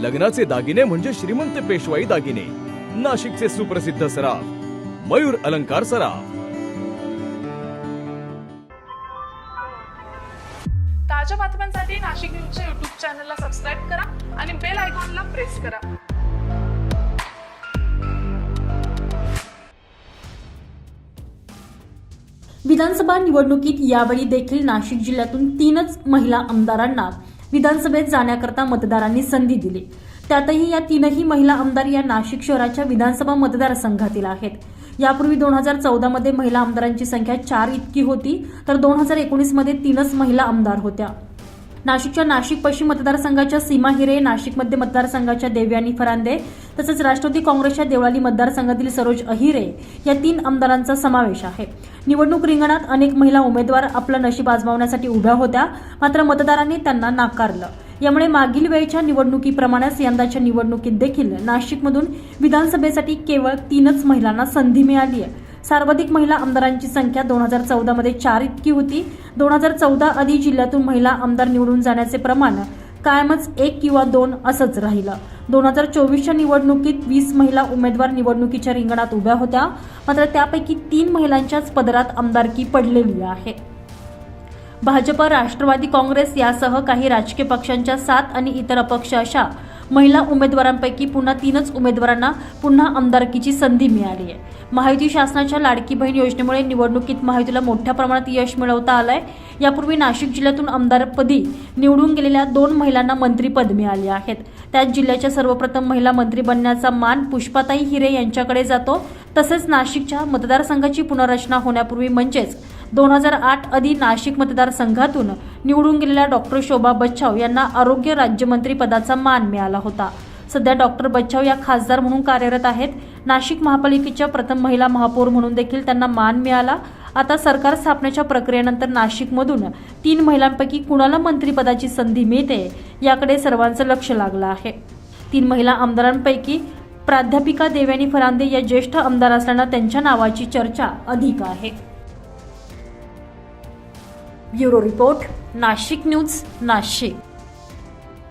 लग्नाचे दागिने म्हणजे श्रीमंत पेशवाई दागिने. नाशिकचे सुप्रसिद्ध सराफ मयूर अलंकार सराफ. ताज्या बातम्यांसाठी नाशिक न्यूजच्या युट्यूब चॅनलला सबस्क्राईब करा आणि बेल आयकॉनला प्रेस करा. विधानसभा निवडणुकीत यावेळी देखील नाशिक जिल्ह्यातून तीनच महिला आमदारांना विधानसभेत जाण्याकरता मतदारांनी संधी दिली. त्यातही या तीनही महिला आमदार या नाशिक शहराच्या विधानसभा मतदारसंघातील आहेत. यापूर्वी दोन हजार चौदामध्ये महिला आमदारांची संख्या चार इतकी होती तर दोन हजार एकोणीसमध्ये तीनच महिला आमदार होत्या. नाशिकच्या नाशिक पश्चिम मतदारसंघाच्या सीमा हिरे नाशिक मध्य मतदारसंघाच्या देवयानी फरांदे तसंच राष्ट्रवादी काँग्रेसच्या देवळाली मतदारसंघातील सरोज अहिरे या तीन आमदारांचा समावेश आहे. निवडणूक रिंगणात अनेक महिला उमेदवार आपलं नशीब आजमावण्यासाठी उभ्या होत्या मात्र मतदारांनी त्यांना नाकारलं. यामुळे मागील वेळच्या निवडणुकीप्रमाणेच यंदाच्या निवडणुकीत देखील नाशिकमधून विधानसभेसाठी केवळ तीनच महिलांना संधी मिळाली आहे. सर्वाधिक महिला आमदारांची संख्या दोन हजार चौदामध्ये चार इतकी होती. दोन हजार चौदा आधी जिल्ह्यातून महिला आमदार निवडून जाण्याचे प्रमाण कायमच एक किंवा दोन असंच राहिलं. दोन हजार चोवीसच्या निवडणुकीत वीस महिला उमेदवार निवडणुकीच्या रिंगणात उभ्या होत्या. मात्र त्यापैकी तीन महिलांच्याच पदरात आमदारकी पडलेली आहे. भाजप राष्ट्रवादी काँग्रेस यासह काही राजकीय पक्षांच्या सात आणि इतर अपक्ष अशा महिला उमेदवारांपैकी पुन्हा तीनच उमेदवारांना पुन्हा आमदारकीची संधी मिळाली आहे. महायुती शासनाच्या लाडकी बहीण योजनेमुळे निवडणुकीत महायुतीला मोठ्या प्रमाणात यश मिळवता आलं आहे यापूर्वी नाशिक जिल्ह्यातून आमदारपदी निवडून गेलेल्या दोन महिलांना मंत्रीपद मिळाले आहेत. त्यात जिल्ह्याच्या सर्वप्रथम महिला मंत्री बनण्याचा मान पुष्पाताई हिरे यांच्याकडे जातो. तसेच नाशिकच्या मतदारसंघाची पुनर्रचना होण्यापूर्वी म्हणजेच दोन हजार आठ आधी नाशिक मतदारसंघातून निवडून गेलेल्या डॉक्टर शोभा बच्छाव यांना आरोग्य राज्यमंत्री पदाचा मान मिळाला होता. सध्या डॉक्टर बच्छाव या खासदार म्हणून कार्यरत आहेत. नाशिक महापालिकेच्या प्रथम महिला महापौर म्हणून देखील त्यांना मान मिळाला. आता सरकार स्थापनेच्या प्रक्रियेनंतर नाशिकमधून तीन महिलांपैकी कुणाला मंत्रिपदाची संधी मिळते याकडे सर्वांचं लक्ष लागलं आहे. तीन महिला आमदारांपैकी प्राध्यापिका देवयानी फरांदे या ज्येष्ठ आमदार असल्यानं त्यांच्या नावाची चर्चा अधिक आहे. Bureau report Nashik news Nashik.